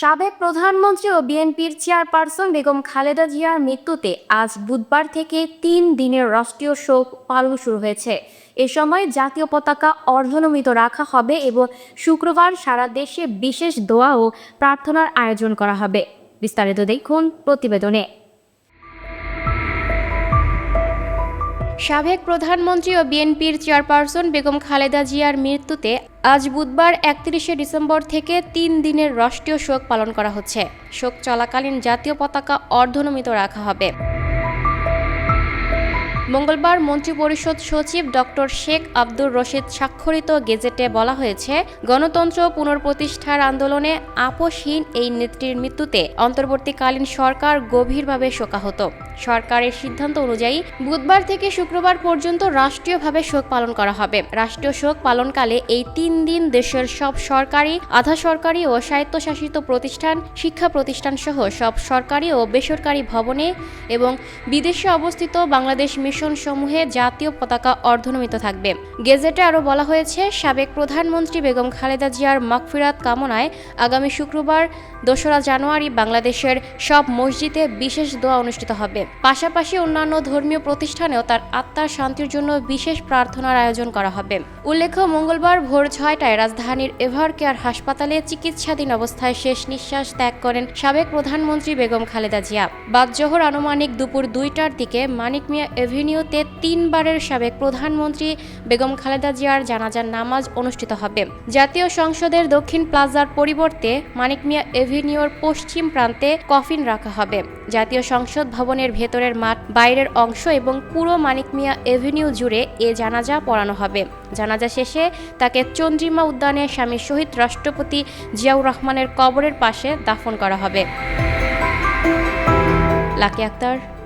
সাবেক প্রধানমন্ত্রী ও বিএনপির চেয়ারপারসন বেগম খালেদা জিয়ার মৃত্যুতে আজ বুধবার থেকে তিন দিনের রাষ্ট্রীয় শোক পালন শুরু হয়েছে। এ সময় জাতীয় পতাকা অর্ধনমিত রাখা হবে এবং শুক্রবার সারা দেশে বিশেষ দোয়া ও প্রার্থনার আয়োজন করা হবে। বিস্তারিত দেখুন প্রতিবেদনে। সাবেক প্রধানমন্ত্রী ও বিএনপির চেয়ারপারসন বেগম খালেদা জিয়ার মৃত্যুতে আজ বুধবার একত্রিশে ডিসেম্বর থেকে তিন দিনের রাষ্ট্রীয় শোক পালন করা হচ্ছে। শোক চলাকালীন জাতীয় পতাকা অর্ধনমিত রাখা হবে। মঙ্গলবার মন্ত্রিপরিষদ সচিব ডক্টর শেখ আব্দুর রশিদ স্বাক্ষরিত গেজেটে বলা হয়েছে, গণতন্ত্র পুনঃপ্রতিষ্ঠার আন্দোলনে আপোষহীন এই নেত্রীর মৃত্যুতে অন্তর্বর্তীকালীন সরকার গভীরভাবে শোকাহত। সরকারের সিদ্ধান্ত অনুযায়ী বুধবার থেকে শুক্রবার পর্যন্ত রাষ্ট্রীয়ভাবে শোক পালন করা হবে। রাষ্ট্রীয় শোক পালনকালে এই তিন দিন দেশের সব সরকারি, আধা সরকারি ও স্বায়ত্তশাসিত প্রতিষ্ঠান, শিক্ষা প্রতিষ্ঠান সহ সব সরকারি ও বেসরকারি ভবনে এবং বিদেশে অবস্থিত বাংলাদেশ মিশন সমূহে জাতীয় পতাকা অর্ধনমিত থাকবে। গেজেটে আরও বলা হয়েছে, সাবেক প্রধানমন্ত্রী বেগম খালেদা জিয়ার মাগফিরাত কামনায় আগামী শুক্রবার দোসরা জানুয়ারি বাংলাদেশের সব মসজিদে বিশেষ দোয়া অনুষ্ঠিত হবে। পাশাপাশি অন্যান্য ধর্মীয় প্রতিষ্ঠানেও তার আত্মার শান্তির জন্য বিশেষ প্রার্থনার আয়োজন করা হবে। উল্লেখ্য, মঙ্গলবার ভোর ছয়টায় রাজধানীর এভার কেয়ার হাসপাতালে চিকিৎসাধীন অবস্থায় শেষ নিঃশ্বাস ত্যাগ করেন সাবেক প্রধানমন্ত্রী বেগম খালেদা জিয়া। বাদজোহর আনুমানিক দুপুর দুইটার দিকে মানিক মিয়া এভিনিউতে তিনবারের সাবেক প্রধানমন্ত্রী বেগম খালেদা জিয়ার জানাজার নামাজ অনুষ্ঠিত হবে। জাতীয় সংসদের দক্ষিণ প্লাজার পরিবর্তে মানিক মিয়া এভিনিউর পশ্চিম প্রান্তে কফিন রাখা হবে। জাতীয় সংসদ ভবনের ভেতরের মাঠ বাইরের অংশ এবং পুরো মানিক মিয়া এভিনিউ জুড়ে এ জানাজা পড়ানো হবে। জানাজা শেষে তাকে চন্দ্রিমা উদ্যানে স্বামী শহীদ রাষ্ট্রপতি জিয়াউর রহমানের কবরের পাশে দাফন করা হবে। Lucky Akter